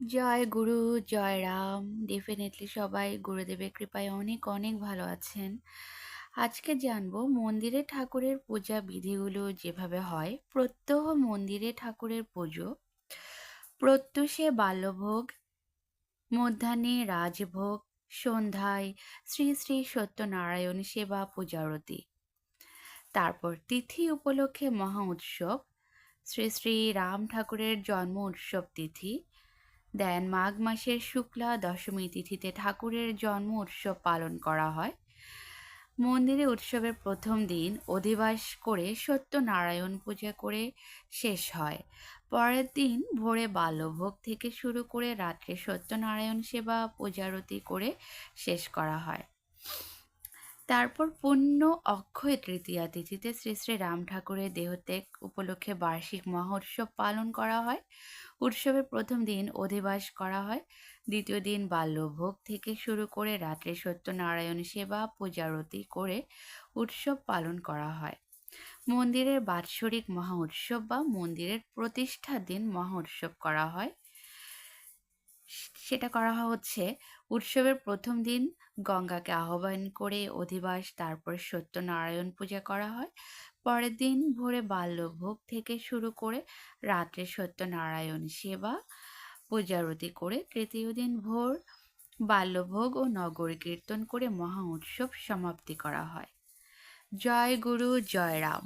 জয় গুরু, জয় Ram. Definitely সবাই গুরুদেবের কৃপায় অনেক, অনেক ভালো আছেন। আজকে জানব মন্দিরে ঠাকুরের পূজা বিধিগুলো যেভাবে হয়, প্রত্যহ মন্দিরে ঠাকুরের পুজো, প্রত্যুষে বাল্যভোগ, মধ্যাহ্নে রাজভোগ, সন্ধ্যায় শ্রী শ্রী সত্যনারায়ণ সেবা পূজারতি। তারপর তিথি উপলক্ষে মহা উৎসব, শ্রী শ্রী রাম ঠাকুরের জন্ম উৎসব তিথি, দেন মাঘ মাসের শুক্লা দশমী তিথিতে ঠাকুরের জন্ম উৎসব পালন করা হয়। মন্দিরে উৎসবের প্রথম দিন অধিবাস করে সত্যনারায়ণ পূজা করে শেষ হয়। পরের দিন ভোরে বাল্যভোগ থেকে শুরু করে রাত্রে সত্যনারায়ণ সেবা পূজারতি করে শেষ করা হয়। তারপর পূর্ণ অক্ষয় তৃতীয়া তিথিতে শ্রী শ্রী রাম ঠাকুরের দেহত্যাগ উপলক্ষে বার্ষিক মহোৎসব পালন করা হয়। উৎসবের প্রথম দিন অধিবাস করা হয়। দ্বিতীয় দিন বাল্যভোগ থেকে শুরু করে রাত্রে সত্যনারায়ণ সেবা পূজারতি করে উৎসব পালন করা হয়। মন্দিরের বাৎসরিক মহা উৎসব বা মন্দিরের প্রতিষ্ঠার দিন মহা উৎসব করা হয়। সেটা করা হচ্ছে। উৎসবের প্রথম দিন গঙ্গাকে আহ্বান করে অধিবাস, তারপর সত্যনারায়ণ পূজা করা হয়। পরের দিন ভোরে বাল্যভোগ থেকে শুরু করে রাত্রে সত্যনারায়ণ সেবা পূজারতি করে তৃতীয় দিন ভোর বাল্যভোগ ও নগর কীর্তন করে মহা উৎসব সমাপ্তি করা হয়। জয় গুরু, জয় রাম।